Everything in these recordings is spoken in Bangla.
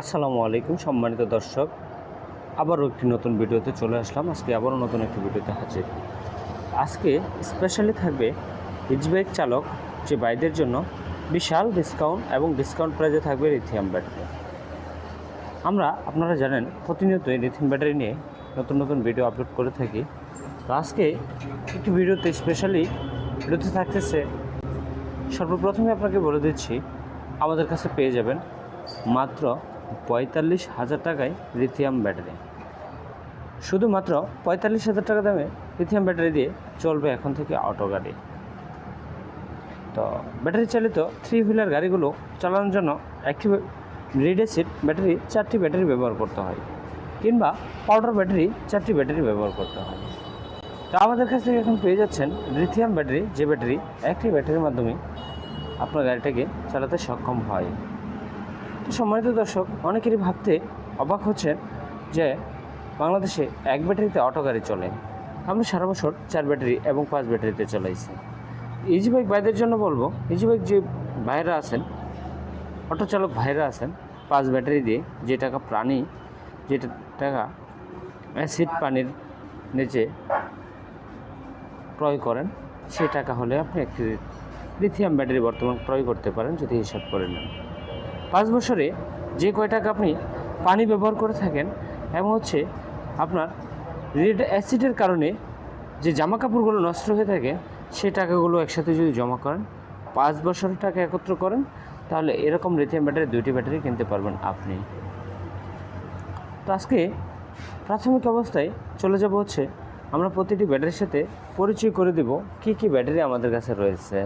আসসালামু আলাইকুম, সম্মানিত দর্শক। আবারও একটি নতুন ভিডিওতে চলে আসলাম। আজকে আবারও নতুন একটি ভিডিওতে হাজির। আজকে স্পেশালি থাকবে ইজবাইক চালক, যে বাইদের জন্য বিশাল ডিসকাউন্ট এবং ডিসকাউন্ট প্রাইজে থাকবে রিথিয়াম ব্যাটারি আমরা, আপনারা জানেন, প্রতিনিয়তই লিথিয়াম ব্যাটারি নিয়ে নতুন নতুন ভিডিও আপলোড করে থাকি। তো আজকে একটি ভিডিওতে স্পেশালি ভিডিওতে থাকতেছে, সর্বপ্রথমে আপনাকে বলে দিচ্ছি, আমাদের কাছে পেয়ে যাবেন মাত্র পঁয়তাল্লিশ হাজার টাকায় লিথিয়াম ব্যাটারি শুধুমাত্র পঁয়তাল্লিশ হাজার টাকা দামে লিথিয়াম ব্যাটারি দিয়ে চলবে এখন থেকে অটো গাড়ি। তো ব্যাটারি চালিত থ্রি হুইলার গাড়িগুলো চালানোর জন্য একটি রিড অ্যাসিড ব্যাটারি চারটি ব্যাটারি ব্যবহার করতে হয়, কিংবা পাউডার ব্যাটারি চারটি ব্যাটারি ব্যবহার করতে হয়। তো আমাদের কাছ থেকে এখন পেয়ে যাচ্ছেন লিথিয়াম ব্যাটারি যে ব্যাটারি একটি ব্যাটারির মাধ্যমে আপনার গাড়িটাকে চালাতে সক্ষম হয়। তো সম্মানিত দর্শক, অনেকেরই ভাবতে অবাক হচ্ছেন যে বাংলাদেশে এক ব্যাটারিতে অটো গাড়ি চলে। আমরা সারা বছর চার ব্যাটারি এবং পাঁচ ব্যাটারিতে চলাইছি। ইজি বাইক ভাইদের জন্য বলব ইজি বাইক যে ভাইরা আছেন, অটো চালক ভাইরা আছেন, পাঁচ ব্যাটারি দিয়ে যে টাকা প্রাণী, যে টাকা অ্যাসিড পানির নিচে ক্রয় করেন সেই টাকা হলে আপনি একটি লিথিয়াম ব্যাটারি বর্তমান ক্রয় করতে পারেন, যদি হিসাব করে নেন। পাঁচ বছরে যে কয় টাকা আপনি পানি ব্যবহার করে থাকেন, এবং হচ্ছে আপনার রেড অ্যাসিডের কারণে যে জামা কাপড়গুলো নষ্ট হয়ে থাকে সেই টাকাগুলো একসাথে যদি জমা করেন, পাঁচ বছরের টাকা একত্র করেন, তাহলে এরকম লিথিয়াম ব্যাটারি দুইটি ব্যাটারি কিনতে পারবেন আপনি। তো আজকে প্রাথমিক অবস্থায় চলে যাব হচ্ছে, আমরা প্রতিটি ব্যাটারির সাথে পরিচয় করে দেব কী কী ব্যাটারি আমাদের কাছে রয়েছে।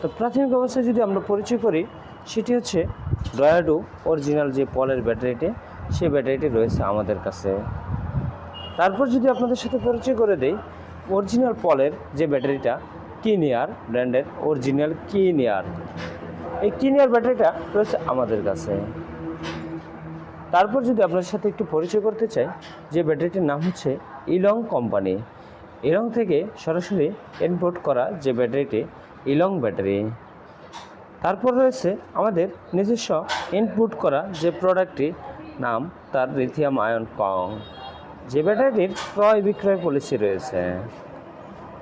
তো প্রাথমিক অবস্থায় যদি আমরা পরিচয় করি সেটি হচ্ছে ডয়াডো অরিজিনাল যে পলের ব্যাটারিটি সেই ব্যাটারিটি রয়েছে আমাদের কাছে। তারপর যদি আপনাদের সাথে পরিচয় করে দেই অরিজিনাল পলের যে ব্যাটারিটা কিনিয়ার ব্র্যান্ডের অরিজিনাল কিনিয়ার এই কিনিয়ার ব্যাটারিটা রয়েছে আমাদের কাছে। তারপর যদি আপনার সাথে একটু পরিচয় করতে চাই, যে ব্যাটারিটির নাম হচ্ছে ইলং কোম্পানি ইলং থেকে সরাসরি ইনপোর্ট করা যে ব্যাটারিটি ইলং ব্যাটারি। তারপর রয়েছে আমাদের নিজস্ব ইনপুট করা যে প্রোডাক্টটি নাম তার লিথিয়াম আয়ন কং যে ব্যাটারিটির ক্রয় বিক্রয় পলিসি রয়েছে।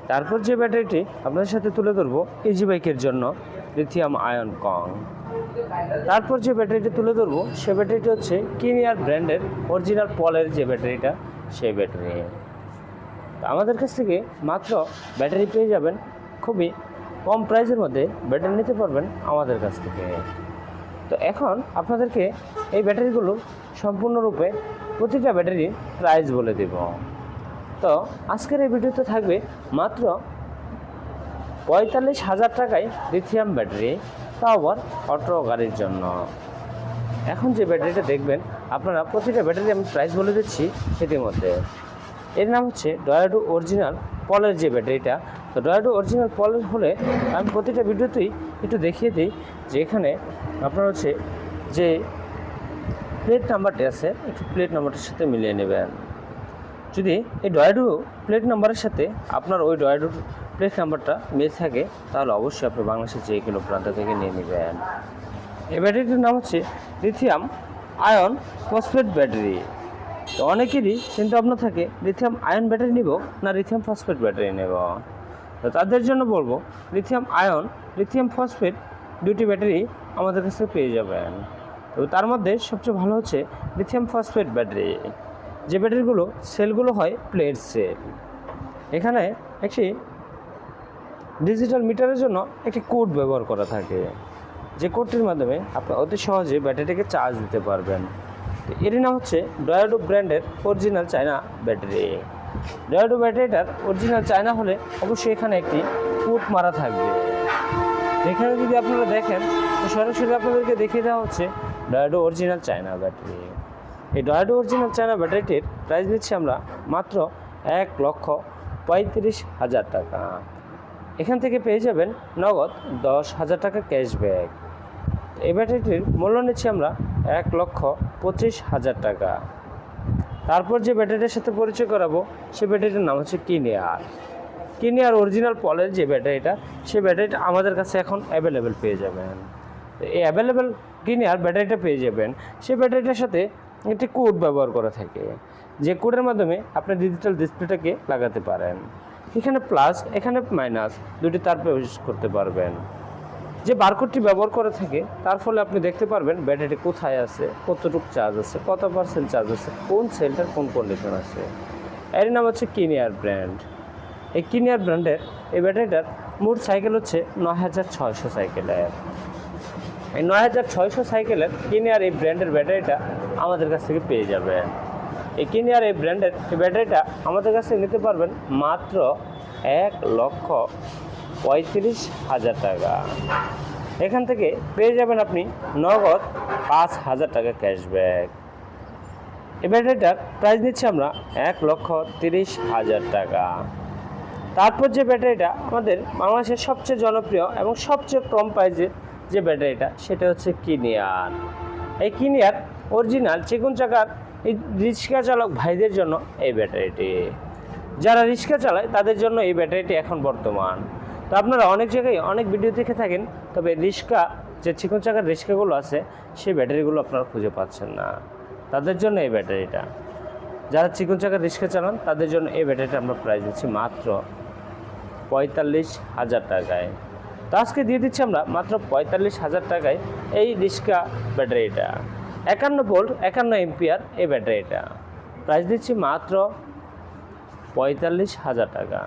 তারপর যে ব্যাটারিটি আপনাদের সাথে তুলে ধরবো ইজি বাইকের জন্য লিথিয়াম আয়ন কং তারপর যে ব্যাটারিটি তুলে ধরবো সে ব্যাটারিটি হচ্ছে কিনিয়ার ব্র্যান্ডের অরিজিনাল পলের যে ব্যাটারিটা, সেই ব্যাটারি। আমাদের কাছ থেকে মাত্র ব্যাটারি পেয়ে যাবেন খুবই কম প্রাইসের মধ্যে ব্যাটারি নিতে পারবেন আমাদের কাছ থেকে। তো এখন আপনাদেরকে এই ব্যাটারিগুলো সম্পূর্ণরূপে প্রতিটা ব্যাটারির প্রাইস বলে দেব। তো আজকের এই ভিডিওতে থাকবে মাত্র পঁয়তাল্লিশ হাজার টাকায় লিথিয়াম ব্যাটারি তা আবার অটো গাড়ির জন্য। এখন যে ব্যাটারিটা দেখবেন, আপনারা প্রতিটা ব্যাটারি আমি প্রাইস বলে দিচ্ছি ইতিমধ্যে। এর নাম হচ্ছে ডয়াডো অরিজিনাল পলের যে ব্যাটারিটা তো ডয়াডো অরিজিনাল পলের হলে আমি প্রতিটা ভিডিওতেই একটু দেখিয়ে দিই যে এখানে আপনার হচ্ছে যে প্লেট নাম্বারটি আছে, একটু প্লেট নাম্বারটার সাথে মিলিয়ে নেবেন। যদি এই ডয়াডো প্লেট নাম্বারের সাথে আপনার ওই ডয়াডো প্লেট নাম্বারটা মিল থাকে, তাহলে অবশ্যই আপনি বাংলাদেশের যে কোনো প্রান্ত থেকে নিয়ে নেবেন। এই ব্যাটারিটির নাম হচ্ছে লিথিয়াম আয়ন ফসফেট ব্যাটারি তো অনেকেরই চিন্তা ভাবনা থাকে লিথিয়াম আয়ন ব্যাটারি নিব না লিথিয়াম ফসফেট ব্যাটারি নেব? তাদের জন্য বলব লিথিয়াম আয়ন লিথিয়াম ফসফেট দুটি ব্যাটারি আমাদের কাছে পেয়ে যাবেন। তো তার মধ্যে সবচেয়ে ভালো হচ্ছে লিথিয়াম ফসফেট ব্যাটারি যে ব্যাটারিগুলো সেলগুলো হয় প্লেট সেল এখানে একটি ডিজিটাল মিটারের জন্য একটি কোড ব্যবহার করা থাকে। যে কোডটির মাধ্যমে আপনি অতি সহজে ব্যাটারিকে চার্জ দিতে পারবেন। তো এর নাম হচ্ছে ডয়াডো ব্র্যান্ডের অরিজিনাল চায়না ব্যাটারি ডয়াডো ব্যাটারিটার অরিজিনাল চায়না হলে অবশ্যই এখানে একটি কোড মারা থাকবে। এখানে যদি আপনারা দেখেন, তো সরাসরি আপনাদেরকে দেখিয়ে দেওয়া হচ্ছে ডয়াডো অরিজিনাল চায়না ব্যাটারি এই ডয়াডো অরিজিনাল চায়না ব্যাটারিটির প্রাইস নিচ্ছি আমরা মাত্র এক লক্ষ পঁয়ত্রিশ হাজার টাকা। এখান থেকে পেয়ে যাবেন নগদ দশ হাজার টাকা ক্যাশব্যাক এই ব্যাটারিটির মূল্য নিচ্ছি আমরা এক লক্ষ পঁচিশ হাজার টাকা। তারপর যে ব্যাটারিটার সাথে পরিচয় করাবো, সে ব্যাটারিটার নাম হচ্ছে কিনিয়ার কিনিয়ার অরিজিনাল পলের যে ব্যাটারিটা, সে ব্যাটারিটা আমাদের কাছে এখন অ্যাভেলেবেল পেয়ে যাবেন। এই অ্যাভেলেবেল কিনে আর ব্যাটারিটা পেয়ে যাবেন। সে ব্যাটারিটার সাথে একটি কোড ব্যবহার করা থাকে। যে কোডের মাধ্যমে আপনি ডিজিটাল ডিসপ্লেটাকে লাগাতে পারেন। এখানে প্লাস এখানে মাইনাস দুটি তার প্রবেশ করতে পারবেন। যে বারকোডটি ব্যবহার করে থাকে, তার ফলে আপনি দেখতে পারবেন ব্যাটারি কোথায় আছে, কতটুকু চার্জ আছে, কত পার্সেন্ট চার্জ আছে, কোন সেলটার কোন কন্ডিশন আছে। এর নাম হচ্ছে কিনিয়ার ব্র্যান্ড এই কিনিয়ার ব্র্যান্ডের এই ব্যাটারিটার মোট সাইকেল হচ্ছে নয় হাজার ছয়শো সাইকেলের এই নয় হাজার ছয়শো সাইকেলের কিনিয়ার এই ব্র্যান্ডের ব্যাটারিটা আমাদের কাছ থেকে পেয়ে যাবেন এই কিনিয়ার এই ব্র্যান্ডের এই ব্যাটারিটা আমাদের কাছ নিতে পারবেন মাত্র এক লক্ষ পঁয়ত্রিশ হাজার টাকা। এখান থেকে পেয়ে যাবেন আপনি নগদ পাঁচ হাজার টাকা ক্যাশব্যাক এই ব্যাটারিটার প্রাইস নিচ্ছি আমরা এক লক্ষ তিরিশ হাজার টাকা। তারপর যে ব্যাটারিটা আমাদের বাংলাদেশের সবচেয়ে জনপ্রিয় এবং সবচেয়ে কম প্রাইজে যে ব্যাটারিটা, সেটা হচ্ছে কিনিয়ার। এই কিনিয়ার অরিজিনাল চিকুন চাকার এই রিক্সা চালক ভাইদের জন্য এই ব্যাটারিটি। যারা রিক্সা চালায়, তাদের জন্য এই ব্যাটারিটি এখন বর্তমান। তো আপনারা অনেক জায়গায় অনেক ভিডিও দেখে থাকেন, তবে রিক্সা যে চিকন চাকার রিক্সাগুলো আছে, সেই ব্যাটারিগুলো আপনারা খুঁজে পাচ্ছেন না। তাদের জন্য এই ব্যাটারিটা। যারা চিকন চাকার রিক্সা চালান, তাদের জন্য এই ব্যাটারিটা আমরা প্রাইস দিচ্ছি মাত্র পঁয়তাল্লিশ হাজার টাকায়। তো আজকে দিয়ে দিচ্ছি আমরা মাত্র পঁয়তাল্লিশ হাজার টাকায় এই রিক্সা ব্যাটারিটা। একান্ন ভোল্ট, একান্ন এমপিয়ার এই ব্যাটারিটা। প্রাইস দিচ্ছি মাত্র পঁয়তাল্লিশ হাজার টাকা।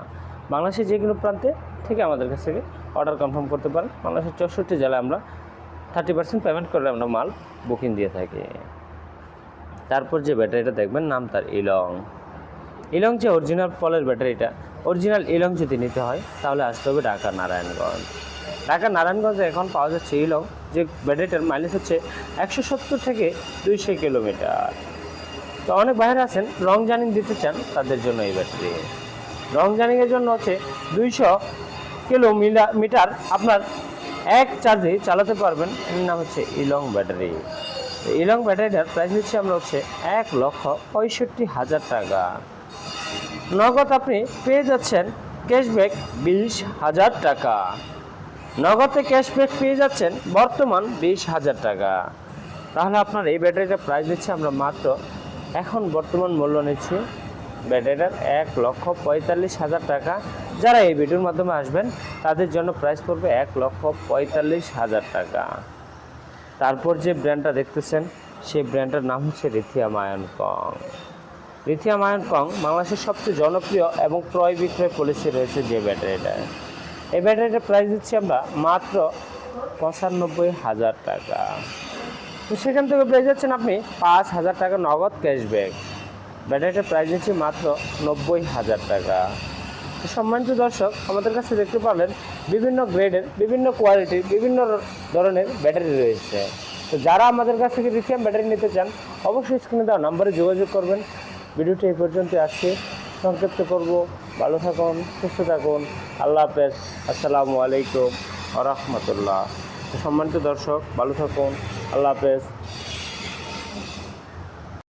বাংলাদেশের যে কোনো প্রান্তে থেকে আমাদের কাছ থেকে অর্ডার কনফার্ম করতে পারেন। বাংলাদেশের চৌষট্টি জেলায় আমরা থার্টি পার্সেন্ট পেমেন্ট করলে আমরা মাল বুকিং দিয়ে থাকি। তারপর যে ব্যাটারিটা দেখবেন, নাম তার ইলং। ইলং যে অরিজিনাল পলের ব্যাটারিটা অরিজিনাল ইলং যদি নিতে হয়, তাহলে আসতে হবে ঢাকা নারায়ণগঞ্জ। ঢাকা নারায়ণগঞ্জে এখন পাওয়া যাচ্ছে ইলং, যে ব্যাটারিটার মাইলেজ হচ্ছে একশো সত্তর থেকে দুইশো কিলোমিটার। তো অনেক বাইরে আছেন লং জার্নি দিতে চান তাদের জন্য এই ব্যাটারি। লং জার্নিংয়ের জন্য হচ্ছে দুইশো কিলোমিটার আপনার এক চার্জে চালাতে পারবেন। এর নাম হচ্ছে ইলং ব্যাটারি ইলং ব্যাটারিটার প্রাইস নিচ্ছি আমরা হচ্ছে এক লক্ষ পঁয়ষট্টি হাজার টাকা। নগদ আপনি পেয়ে যাচ্ছেন ক্যাশব্যাক বিশ হাজার টাকা। নগদে ক্যাশব্যাক পেয়ে যাচ্ছেন বর্তমান বিশ হাজার টাকা। তাহলে আপনার এই ব্যাটারিটার প্রাইস নিচ্ছে আমরা মাত্র এখন বর্তমান মূল্য নিচ্ছি। ব্যাটারিটার এক লক্ষ পঁয়তাল্লিশ হাজার টাকা। যারা এই ভিডিওর মাধ্যমে আসবেন, তাদের জন্য প্রাইস পড়বে এক লক্ষ পঁয়তাল্লিশ হাজার টাকা। তারপর যে ব্র্যান্ডটা দেখতেছেন, সেই ব্র্যান্ডটার নাম হচ্ছে রিথিয়াম আয়ন কং। লিথিয়াম আয়ন কং বাংলাদেশের সবচেয়ে জনপ্রিয় এবং ক্রয় বিক্রয় পলিসি রয়েছে যে ব্যাটারিটা এই ব্যাটারিটার প্রাইস দিচ্ছি আমরা মাত্র পঁচানব্বই হাজার টাকা। তো সেখান থেকে পেয়ে যাচ্ছেন আপনি পাঁচ হাজার টাকা নগদ ক্যাশব্যাক ব্যাটারিটার প্রাইস দিচ্ছি মাত্র নব্বই হাজার টাকা। সম্মানিত দর্শক, আমাদের কাছে দেখতে পারলেন বিভিন্ন গ্রেডের, বিভিন্ন কোয়ালিটির বিভিন্ন ধরনের ব্যাটারি রয়েছে। তো যারা আমাদের কাছ থেকে লিথিয়াম ব্যাটারি নিতে চান, অবশ্যই স্ক্রিনে দেওয়া নাম্বারে যোগাযোগ করবেন। ভিডিওটি এই পর্যন্ত আসছে। সংক্ষিপ্ত করব। ভালো থাকুন, সুস্থ থাকুন। আল্লাহ হাফেজ। আসসালামু আলাইকুম রহমতুল্লাহ। সম্মানিত দর্শক, ভালো থাকুন। আল্লাহ হাফেজ।